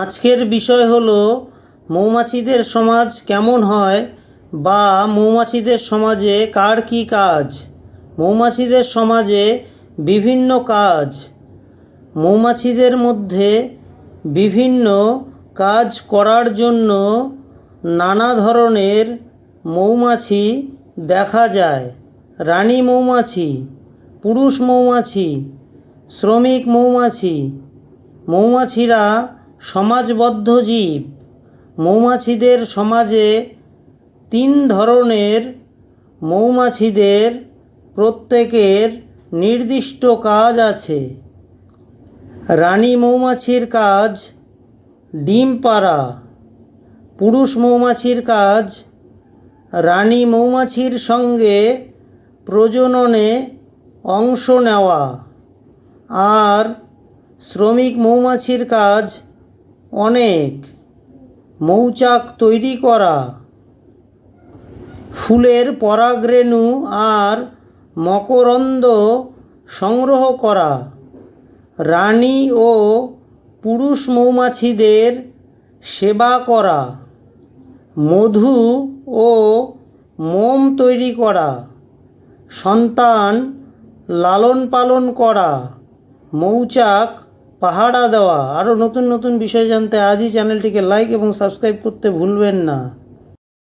আজকের বিষয় হলো, মৌমাছিদের সমাজ কেমন হয় বা মৌমাছিদের সমাজে কার কী কাজ? মৌমাছিদের সমাজে বিভিন্ন কাজ। মৌমাছিদের মধ্যে বিভিন্ন কাজ করার জন্য নানা ধরনের মৌমাছি দেখা যায়। রানী মৌমাছি, পুরুষ মৌমাছি, শ্রমিক মৌমাছি। মৌমাছিরা সমাজবদ্ধ জীব। মৌমাছিদের সমাজে তিন ধরনের মৌমাছিদের প্রত্যেকের নির্দিষ্ট কাজ আছে। রানী মৌমাছির কাজ ডিম পাড়া। পুরুষ মৌমাছির কাজ রানী মৌমাছির সঙ্গে প্রজননে অংশ নেওয়া। আর শ্রমিক মৌমাছির কাজ অনেক মৌচাক তৈরি করা। ফুলের পরাগরেণু আর মকরন্দ সংগ্রহ করা। রানী ও পুরুষ মৌমাছিদের সেবা করা। মধু ও মোম তৈরি করা। সন্তান লালন পালন করা। মৌচাক পাহারা দেওয়া। আরও নতুন নতুন বিষয় জানতে আজই চ্যানেলটিকে লাইক এবং সাবস্ক্রাইব করতে ভুলবেন না।